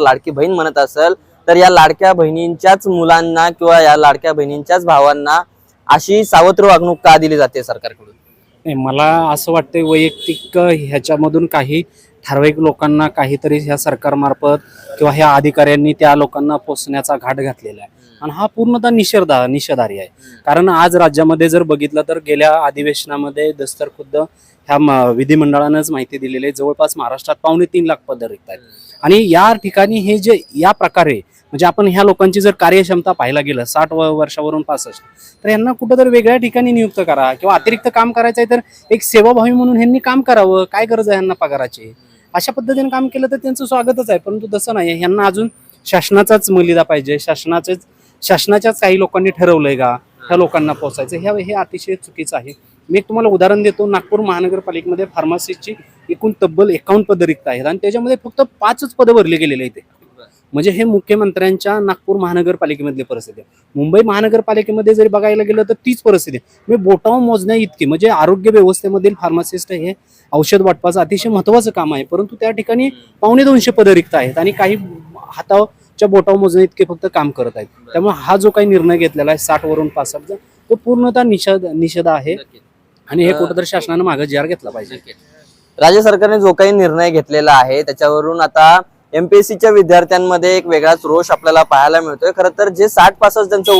लाडकी बहीण म्हणत असेल तर या लाडक्या बहिणींच्याच मुलांना किंवा या लाडक्या बहिणींच्याच भावांना अशी सावत्र वागणूक का दिली जाते सरकारकडून? नाही मला असं वाटतंय वैयक्तिक ह्याच्यामधून काही ठराविक लोकांना काहीतरी ह्या सरकारमार्फत किंवा ह्या अधिकाऱ्यांनी त्या लोकांना पोचण्याचा घाट घातलेला आहे. आणि हा पूर्णतः निषेधा निषेधारी आहे. कारण आज राज्यामध्ये जर बघितलं तर गेल्या अधिवेशनामध्ये दस्तर खुद्द ह्या विधिमंडळानंच माहिती दिलेली आहे. जवळपास महाराष्ट्रात पावणे तीन लाख पदं रिक्त आहेत. आणि या ठिकाणी हे जे या प्रकारे म्हणजे आपण ह्या लोकांची जर कार्यक्षमता पाहायला गेलं साठ व- वर्षावरून पासष्ट तर यांना कुठंतरी वेगळ्या ठिकाणी नियुक्त करा किंवा अतिरिक्त काम करायचं आहे तर एक सेवाभावी म्हणून ह्यांनी काम करावं काय गरज आहे ह्यांना पगाराची? अशा पद्धतीने काम केलं तर त्यांचं स्वागतच आहे परंतु तसं नाही ह्यांना अजून शासनाचाच मलिदा पाहिजे शासनाचेच शासनाच्याच काही लोकांनी ठरवलंय का? ह्या लोकांना पोहोचायचं ह्या हे अतिशय चुकीचं आहे. मी एक तुम्हाला उदाहरण देतो नागपूर महानगरपालिकेमध्ये फार्मसीची एकूण तब्बल एकावन्न पदं रिक्त आहेत. आणि त्याच्यामध्ये फक्त पाचच पदं भरली गेलेली आहेत म्हणजे हे मुख्यमंत्र्यांच्या नागपूर महानगरपालिकेमधली परिस्थिती आहे. मुंबई महानगरपालिकेमध्ये जरी बघायला गेलं तर तीच परिस्थिती आहे. म्हणजे बोटावर मोजण्या इतकी म्हणजे आरोग्य व्यवस्थेमधील फार्मासिस्ट हे औषध वाटपाचं अतिशय महत्त्वाचं काम आहे. परंतु त्या ठिकाणी पावणे दोनशे पदं रिक्त आहेत आणि काही हाताच्या बोटावर मोजण्या इतके फक्त काम करत आहेत. त्यामुळे हा जो काही निर्णय घेतलेला आहे साठ वरून पासष्ट तो पूर्णतः निषेध निषेध आहे. आणि हे कुठेतरी शासनानं मागे जी आर घेतला पाहिजे. राज्य सरकारने जो काही निर्णय घेतलेला आहे त्याच्यावरून आता एमपीएससीच्या विद्यार्थ्यांमध्ये एक वेगळाच रोष आपल्याला पाहायला मिळतोय. खरं तर जे साठ पासष्ट त्यांचं